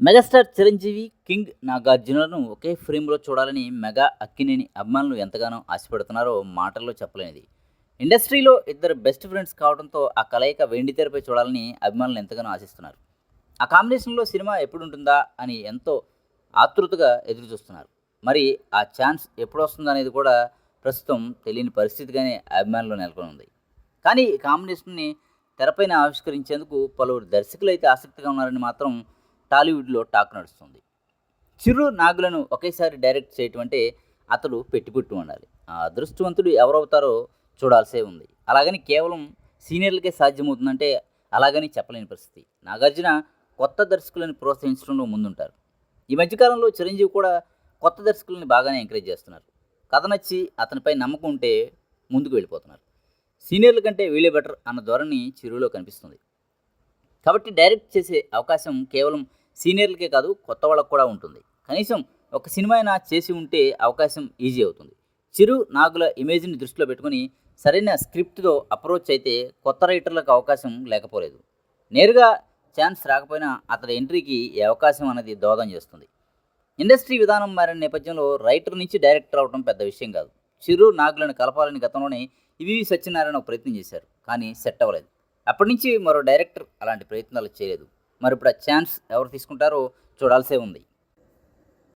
Megastar Chiranjeevi king నాగార్జునులను ఒకే ఫ్రేమ్లో చూడాలని మెగా అక్కినేని అభిమానులు ఎంతగానో ఆశపడుతున్నారో మాటల్లో చెప్పలేనిది. ఇండస్ట్రీలో ఇద్దరు బెస్ట్ ఫ్రెండ్స్ కావడంతో ఆ కలయిక వెండి తెరపై చూడాలని అభిమానులు ఎంతగానో ఆశిస్తున్నారు. ఆ కాంబినేషన్లో సినిమా ఎప్పుడు ఉంటుందా అని ఎంతో ఆతృతగా ఎదురు చూస్తున్నారు మరి ఆ ఛాన్స్ ఎప్పుడు వస్తుందా అనేది కూడా ప్రస్తుతం తెలియని పరిస్థితిగానే అభిమానులు నెలకొని ఉంది కానీ ఈ కాంబినేషన్ని తెరపైన ఆవిష్కరించేందుకు పలువురు దర్శకులు అయితే ఆసక్తిగా ఉన్నారని మాత్రం టాలీవుడ్లో టాక్ నడుస్తుంది. చిరు నాగులను ఒకేసారి డైరెక్ట్ చేయటం అంటే అతడు పెట్టిపుట్టు ఉండాలి. ఆ అదృష్టవంతుడు ఎవరవుతారో చూడాల్సే ఉంది. అలాగని కేవలం సీనియర్లకే సాధ్యమవుతుందంటే అలాగని చెప్పలేని పరిస్థితి. నాగార్జున కొత్త దర్శకులను ప్రోత్సహించడంలో ముందుంటారు. ఈ మధ్యకాలంలో చిరంజీవి కూడా కొత్త దర్శకులను బాగానే ఎంకరేజ్ చేస్తున్నారు. కథ నచ్చి అతనిపై నమ్మకం ఉంటే ముందుకు వెళ్ళిపోతున్నారు. సీనియర్ల కంటే వీళ్ళే బెటర్ అన్న ధోరణి చిరులో కనిపిస్తుంది. కాబట్టి డైరెక్ట్ చేసే అవకాశం కేవలం సీనియర్లకే కాదు కొత్త వాళ్ళకు కూడా ఉంటుంది. కనీసం ఒక సినిమా అయినా చేసి ఉంటే అవకాశం ఈజీ అవుతుంది. చిరు నాగుల ఇమేజ్ని దృష్టిలో పెట్టుకుని సరైన స్క్రిప్ట్తో అప్రోచ్ అయితే కొత్త రైటర్లకు అవకాశం లేకపోలేదు. నేరుగా ఛాన్స్ రాకపోయినా అతడి ఎంట్రీకి ఈ అవకాశం అనేది దోహదం చేస్తుంది. ఇండస్ట్రీ విధానం మారిన నేపథ్యంలో రైటర్ నుంచి డైరెక్టర్ అవడం పెద్ద విషయం కాదు. చిరు నాగులను కలపాలని గతంలోనే ఇవి సత్యనారాయణ ఒక ప్రయత్నం చేశారు కానీ సెట్ అవ్వలేదు. అప్పటి నుంచి మరో డైరెక్టర్ అలాంటి ప్రయత్నాలు చేయలేదు. మరి ఇప్పుడు ఆ ఛాన్స్ ఎవరు తీసుకుంటారో చూడాల్సే ఉంది.